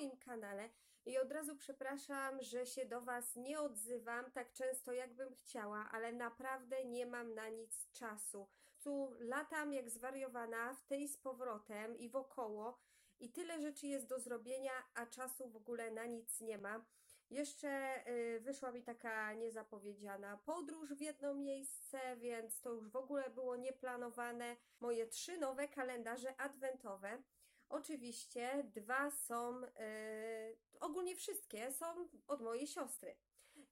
moim kanale i od razu przepraszam, że się do Was nie odzywam tak często, jakbym chciała, ale naprawdę nie mam na nic czasu. Tu latam jak zwariowana w tej z powrotem i wokoło i tyle rzeczy jest do zrobienia, a czasu w ogóle na nic nie ma. Jeszcze y, wyszła mi taka niezapowiedziana podróż w jedno miejsce, więc to już w ogóle było nieplanowane. Moje trzy nowe kalendarze adwentowe. Oczywiście dwa są, y, ogólnie wszystkie są od mojej siostry.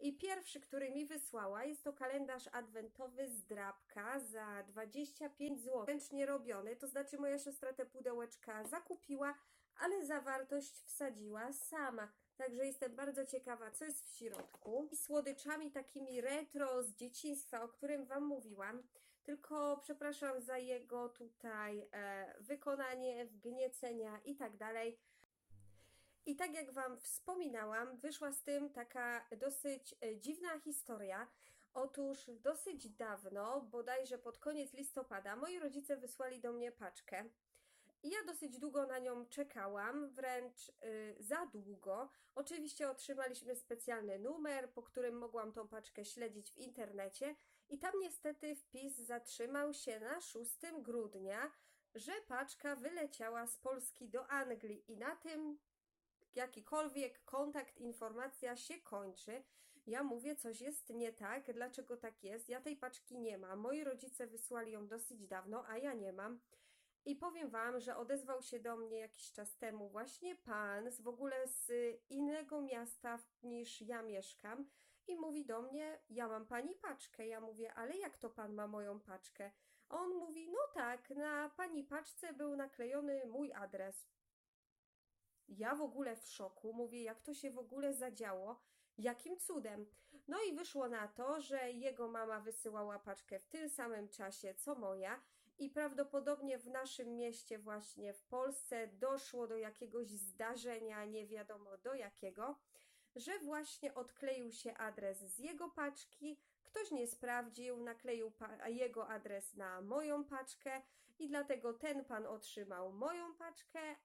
I pierwszy, który mi wysłała, jest to kalendarz adwentowy z drapka za 25 zł. Ręcznie robiony, to znaczy moja siostra te pudełeczka zakupiła, ale zawartość wsadziła sama. Także jestem bardzo ciekawa, co jest w środku. I słodyczami takimi retro z dzieciństwa, o którym Wam mówiłam. Tylko przepraszam za jego tutaj e, wykonanie, wgniecenia i tak dalej. I tak jak Wam wspominałam, wyszła z tym taka dosyć e, dziwna historia. Otóż dosyć dawno, bodajże pod koniec listopada, moi rodzice wysłali do mnie paczkę. I ja dosyć długo na nią czekałam, wręcz y, za długo. Oczywiście otrzymaliśmy specjalny numer, po którym mogłam tą paczkę śledzić w internecie, i tam niestety wpis zatrzymał się na 6 grudnia, że paczka wyleciała z Polski do Anglii, i na tym jakikolwiek kontakt, informacja się kończy. Ja mówię, coś jest nie tak, dlaczego tak jest? Ja tej paczki nie mam. Moi rodzice wysłali ją dosyć dawno, a ja nie mam. I powiem Wam, że odezwał się do mnie jakiś czas temu właśnie pan z w ogóle z innego miasta niż ja mieszkam i mówi do mnie: Ja mam pani paczkę. Ja mówię: Ale jak to pan ma moją paczkę? A on mówi: No tak, na pani paczce był naklejony mój adres. Ja w ogóle w szoku, mówię: Jak to się w ogóle zadziało? Jakim cudem? No i wyszło na to, że jego mama wysyłała paczkę w tym samym czasie co moja i prawdopodobnie w naszym mieście, właśnie w Polsce, doszło do jakiegoś zdarzenia, nie wiadomo do jakiego, że właśnie odkleił się adres z jego paczki, ktoś nie sprawdził, nakleił jego adres na moją paczkę i dlatego ten pan otrzymał moją paczkę,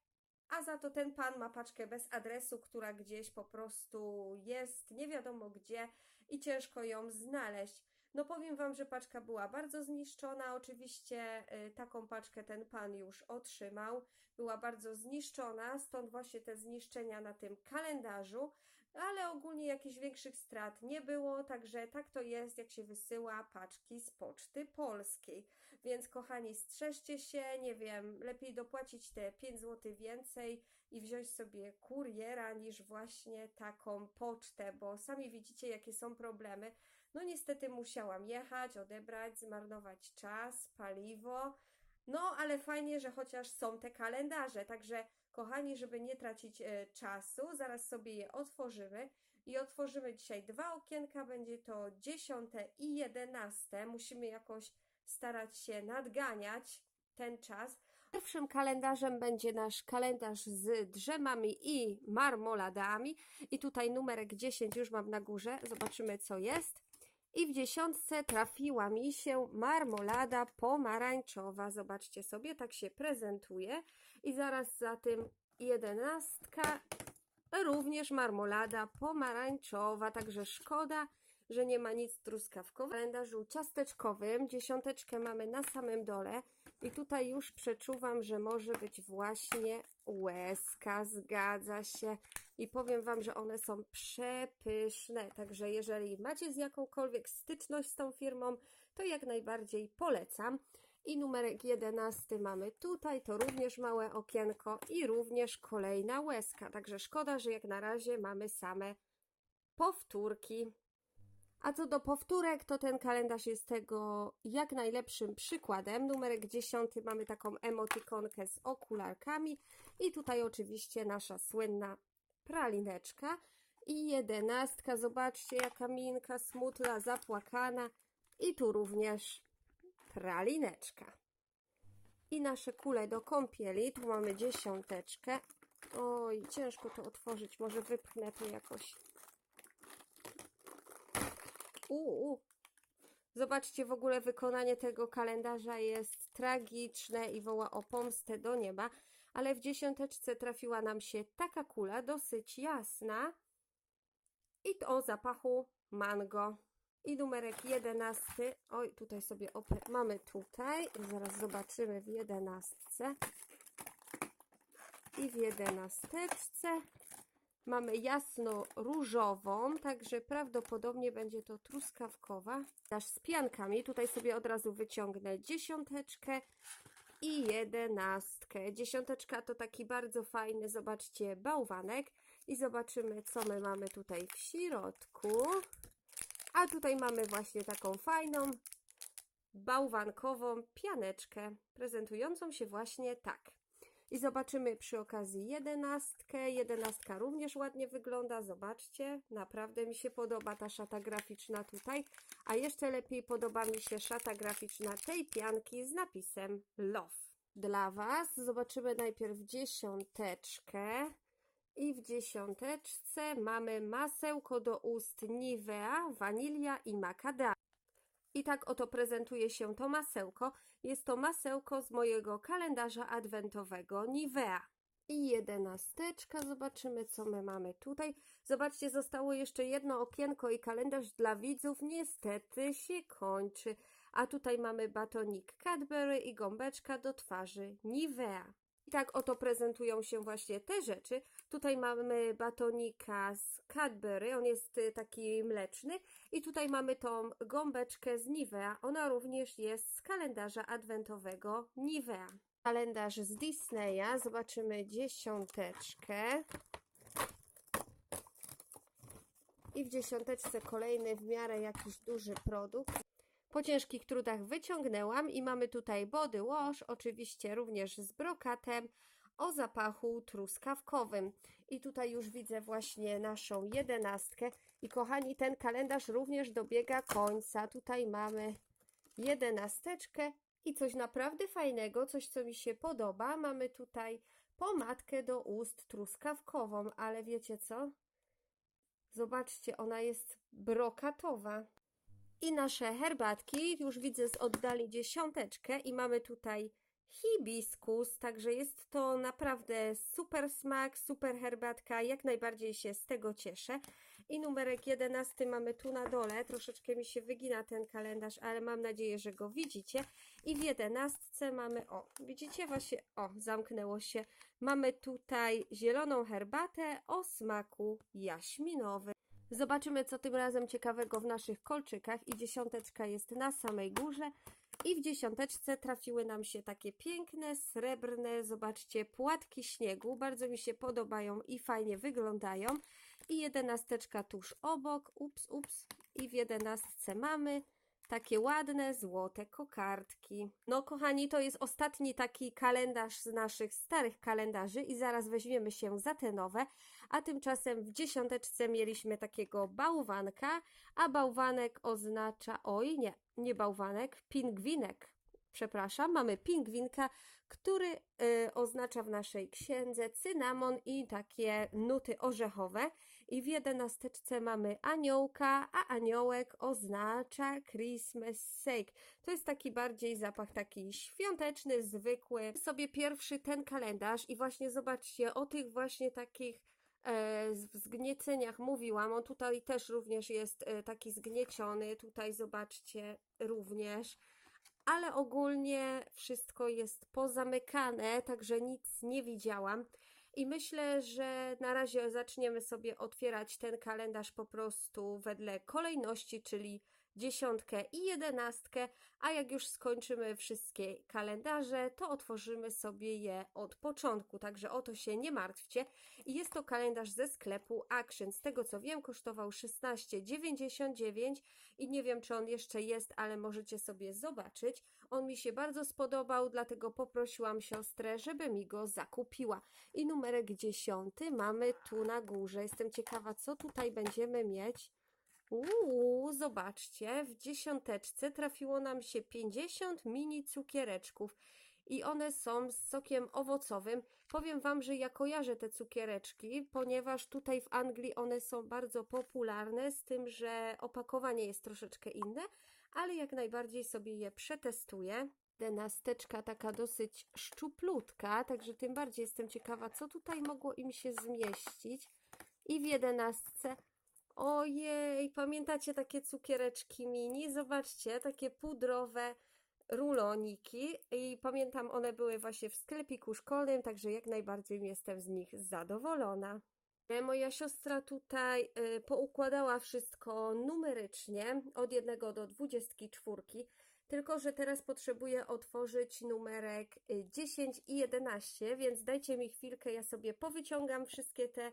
a za to ten pan ma paczkę bez adresu, która gdzieś po prostu jest, nie wiadomo gdzie i ciężko ją znaleźć. No powiem Wam, że paczka była bardzo zniszczona. Oczywiście y, taką paczkę ten pan już otrzymał. Była bardzo zniszczona, stąd właśnie te zniszczenia na tym kalendarzu, ale ogólnie jakichś większych strat nie było, także tak to jest, jak się wysyła paczki z poczty polskiej. Więc kochani, strzeżcie się, nie wiem, lepiej dopłacić te 5 zł więcej i wziąć sobie kuriera niż właśnie taką pocztę, bo sami widzicie, jakie są problemy. No niestety musiałam jechać, odebrać, zmarnować czas, paliwo. No, ale fajnie, że chociaż są te kalendarze. Także, kochani, żeby nie tracić e, czasu, zaraz sobie je otworzymy. I otworzymy dzisiaj dwa okienka, będzie to dziesiąte i jedenaste. Musimy jakoś starać się nadganiać ten czas. Pierwszym kalendarzem będzie nasz kalendarz z drzemami i marmoladami. I tutaj numerek 10 już mam na górze. Zobaczymy, co jest. I w dziesiątce trafiła mi się marmolada pomarańczowa. Zobaczcie sobie, tak się prezentuje. I zaraz za tym jedenastka, również marmolada pomarańczowa. Także szkoda, że nie ma nic truskawkowego. W kalendarzu ciasteczkowym dziesiąteczkę mamy na samym dole i tutaj już przeczuwam, że może być właśnie łezka, zgadza się. I powiem Wam, że one są przepyszne, także jeżeli macie z jakąkolwiek styczność z tą firmą, to jak najbardziej polecam. I numerek 11 mamy tutaj, to również małe okienko i również kolejna łezka. Także szkoda, że jak na razie mamy same powtórki. A co do powtórek, to ten kalendarz jest tego jak najlepszym przykładem. Numerek 10 mamy taką emotikonkę z okularkami i tutaj oczywiście nasza słynna pralineczka. I jedenastka, zobaczcie jaka minka smutna, zapłakana. I tu również pralineczka. I nasze kule do kąpieli, tu mamy dziesiąteczkę. Oj, ciężko to otworzyć, może wypchnę to jakoś Zobaczcie, w ogóle wykonanie tego kalendarza jest tragiczne i woła o pomstę do nieba. ale w dziesiąteczce trafiła nam się taka kula, dosyć jasna i to o zapachu mango. I numerek jedenasty, oj tutaj sobie mamy tutaj, zaraz zobaczymy w jedenastce. I w jedenasteczce mamy jasno-różową, także prawdopodobnie będzie to truskawkowa. Dasz z piankami, tutaj sobie od razu wyciągnę dziesiąteczkę i jedenastkę. Dziesiąteczka to taki bardzo fajny, zobaczcie, bałwanek. I zobaczymy, co my mamy tutaj w środku. A tutaj mamy właśnie taką fajną, bałwankową pianeczkę, prezentującą się właśnie tak. I zobaczymy przy okazji jedenastkę. Jedenastka również ładnie wygląda, zobaczcie. Naprawdę mi się podoba ta szata graficzna tutaj. A jeszcze lepiej podoba mi się szata graficzna tej pianki z napisem Love. Dla Was zobaczymy najpierw dziesiąteczkę. I w dziesiąteczce mamy masełko do ust Nivea, wanilia i makadamia. I tak oto prezentuje się to masełko. Jest to masełko z mojego kalendarza adwentowego Nivea. I jedenasteczka, zobaczymy co my mamy tutaj. Zobaczcie, zostało jeszcze jedno okienko i kalendarz dla widzów niestety się kończy. A tutaj mamy batonik Cadbury i gąbeczka do twarzy Nivea. I tak oto prezentują się właśnie te rzeczy. Tutaj mamy batonika z Cadbury, on jest y, taki mleczny. I tutaj mamy tą gąbeczkę z Nivea, ona również jest z kalendarza adwentowego Nivea. Kalendarz z Disneya, zobaczymy dziesiąteczkę. I w dziesiąteczce kolejny w miarę jakiś duży produkt. Po ciężkich trudach wyciągnęłam i mamy tutaj body wash, oczywiście również z brokatem o zapachu truskawkowym. I tutaj już widzę właśnie naszą jedenastkę. I kochani, ten kalendarz również dobiega końca. Tutaj mamy jedenasteczkę i coś naprawdę fajnego, coś co mi się podoba. Mamy tutaj pomadkę do ust truskawkową, ale wiecie co? Zobaczcie, ona jest brokatowa. I nasze herbatki, już widzę z oddali dziesiąteczkę i mamy tutaj hibiskus, także jest to naprawdę super smak, super herbatka, jak najbardziej się z tego cieszę. I numerek 11 mamy tu na dole, troszeczkę mi się wygina ten kalendarz, ale mam nadzieję, że go widzicie. I w 11 mamy, o, widzicie właśnie, o, zamknęło się, mamy tutaj zieloną herbatę o smaku jaśminowym. Zobaczymy, co tym razem ciekawego w naszych kolczykach. I dziesiąteczka jest na samej górze. I w dziesiąteczce trafiły nam się takie piękne, srebrne, zobaczcie, płatki śniegu. Bardzo mi się podobają i fajnie wyglądają. I jedenasteczka tuż obok. Ups, ups. I w jedenastce mamy takie ładne, złote kokardki. No, kochani, to jest ostatni taki kalendarz z naszych starych kalendarzy i zaraz weźmiemy się za te nowe. A tymczasem w dziesiąteczce mieliśmy takiego bałwanka, a bałwanek oznacza, oj nie, nie bałwanek, pingwinek. Przepraszam, mamy pingwinka, który y, oznacza w naszej księdze cynamon i takie nuty orzechowe. I w jedenasteczce mamy aniołka, a aniołek oznacza Christmas sake. To jest taki bardziej zapach taki świąteczny, zwykły. Sobie pierwszy ten kalendarz i właśnie zobaczcie o tych właśnie takich e, zgnieceniach mówiłam. On tutaj też również jest e, taki zgnieciony. Tutaj zobaczcie również. Ale ogólnie wszystko jest pozamykane, także nic nie widziałam. I myślę, że na razie zaczniemy sobie otwierać ten kalendarz po prostu wedle kolejności, czyli dziesiątkę i jedenastkę, a jak już skończymy wszystkie kalendarze, to otworzymy sobie je od początku, także o to się nie martwcie. I jest to kalendarz ze sklepu Action. Z tego co wiem, kosztował 16,99 i nie wiem, czy on jeszcze jest, ale możecie sobie zobaczyć. On mi się bardzo spodobał, dlatego poprosiłam siostrę, żeby mi go zakupiła. I numerek 10 mamy tu na górze. Jestem ciekawa, co tutaj będziemy mieć. Uuu, zobaczcie, w dziesiąteczce trafiło nam się 50 mini cukiereczków i one są z sokiem owocowym. Powiem Wam, że ja kojarzę te cukiereczki, ponieważ tutaj w Anglii one są bardzo popularne, z tym, że opakowanie jest troszeczkę inne, ale jak najbardziej sobie je przetestuję. Denasteczka taka dosyć szczuplutka, także tym bardziej jestem ciekawa, co tutaj mogło im się zmieścić. I w jedenastce, ojej, pamiętacie takie cukiereczki mini? Zobaczcie, takie pudrowe ruloniki i pamiętam, one były właśnie w sklepiku szkolnym, także jak najbardziej jestem z nich zadowolona. E, Moja siostra tutaj y, poukładała wszystko numerycznie od 1 do 24, tylko że teraz potrzebuję otworzyć numerek y, 10 i 11, więc dajcie mi chwilkę, ja sobie powyciągam wszystkie te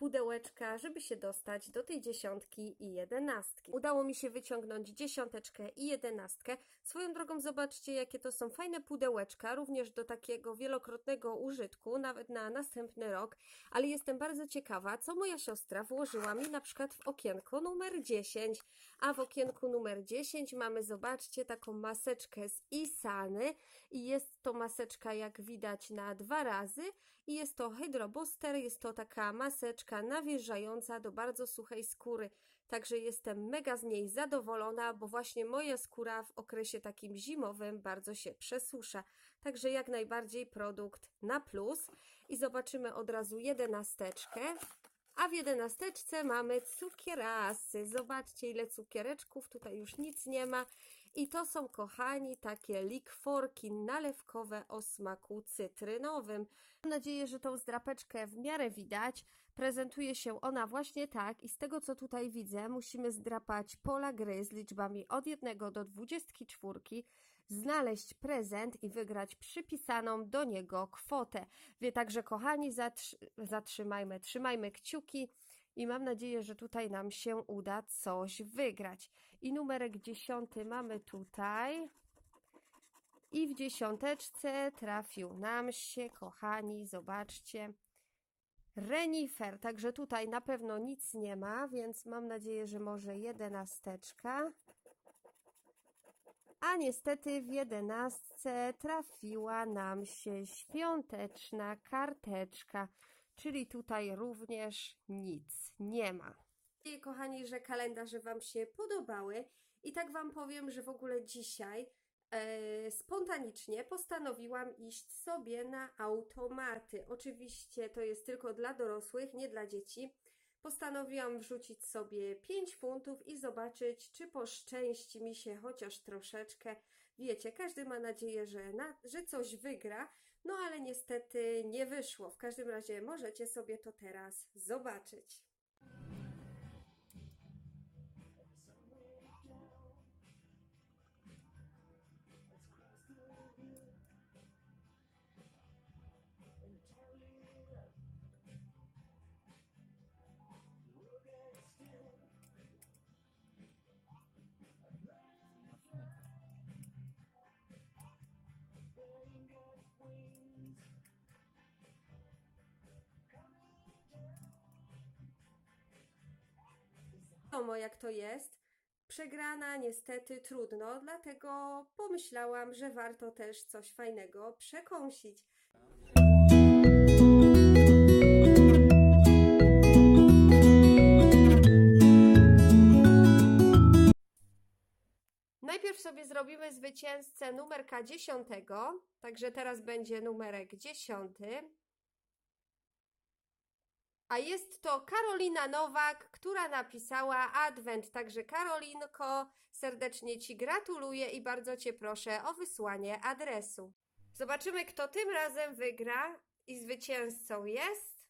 pudełeczka, żeby się dostać do tej dziesiątki i jedenastki. Udało mi się wyciągnąć dziesiąteczkę i jedenastkę. Swoją drogą zobaczcie, jakie to są fajne pudełeczka, również do takiego wielokrotnego użytku, nawet na następny rok, ale jestem bardzo ciekawa, co moja siostra włożyła mi na przykład w okienko numer 10, a w okienku numer 10 mamy, zobaczcie, taką maseczkę z Isany i jest to maseczka, jak widać, na dwa razy i jest to Hydro Booster, jest to taka maseczka nawilżająca do bardzo suchej skóry. Także jestem mega z niej zadowolona, bo właśnie moja skóra w okresie takim zimowym bardzo się przesusza. Także jak najbardziej produkt na plus. I zobaczymy od razu jedenasteczkę. A w jedenasteczce mamy cukierasy. Zobaczcie ile cukiereczków, tutaj już nic nie ma. I to są, kochani, takie likworki nalewkowe o smaku cytrynowym. Mam nadzieję, że tą zdrapeczkę w miarę widać. Prezentuje się ona właśnie tak i z tego co tutaj widzę, musimy zdrapać pola gry z liczbami od 1 do 24, znaleźć prezent i wygrać przypisaną do niego kwotę. Wie także, kochani, zatrzy zatrzymajmy, trzymajmy kciuki i mam nadzieję, że tutaj nam się uda coś wygrać. I numerek dziesiąty mamy tutaj. I w dziesiąteczce trafił nam się, kochani, zobaczcie, renifer. Także tutaj na pewno nic nie ma, więc mam nadzieję, że może jedenasteczka. A niestety w jedenastce trafiła nam się świąteczna karteczka, czyli tutaj również nic nie ma. I kochani, że kalendarze Wam się podobały i tak Wam powiem, że w ogóle dzisiaj e, spontanicznie postanowiłam iść sobie na automaty. Oczywiście to jest tylko dla dorosłych, nie dla dzieci. Postanowiłam wrzucić sobie 5 funtów i zobaczyć, czy poszczęści mi się chociaż troszeczkę. Wiecie, każdy ma nadzieję, że, na, że coś wygra, no ale niestety nie wyszło. W każdym razie możecie sobie to teraz zobaczyć. Wiadomo jak to jest. Przegrana niestety trudno, dlatego pomyślałam, że warto też coś fajnego przekąsić. Najpierw sobie zrobimy zwycięzcę numerka dziesiątego, także teraz będzie numerek dziesiąty. A jest to Karolina Nowak, która napisała Advent. Także Karolinko, serdecznie Ci gratuluję i bardzo Cię proszę o wysłanie adresu. Zobaczymy, kto tym razem wygra i zwycięzcą jest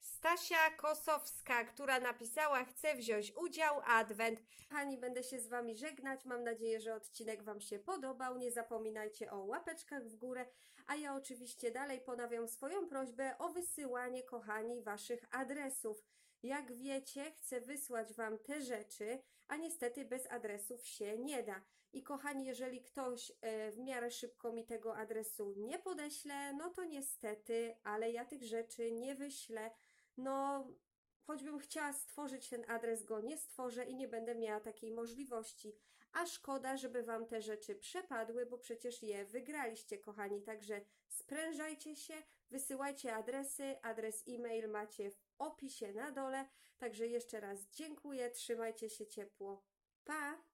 Stasia Kosowska, która napisała chce wziąć udział Advent. Kochani, będę się z Wami żegnać. Mam nadzieję, że odcinek Wam się podobał. Nie zapominajcie o łapeczkach w górę, a ja oczywiście dalej ponawiam swoją prośbę o wysyłanie, kochani, Waszych adresów. Jak wiecie, chcę wysłać Wam te rzeczy, a niestety bez adresów się nie da. I kochani, jeżeli ktoś e, w miarę szybko mi tego adresu nie podeśle, no to niestety, ale ja tych rzeczy nie wyślę. No, choćbym chciała stworzyć ten adres, go nie stworzę i nie będę miała takiej możliwości. A szkoda, żeby Wam te rzeczy przepadły, bo przecież je wygraliście, kochani. Także sprężajcie się, wysyłajcie adresy. Adres e-mail macie w opisie na dole. Także jeszcze raz dziękuję, trzymajcie się ciepło. Pa!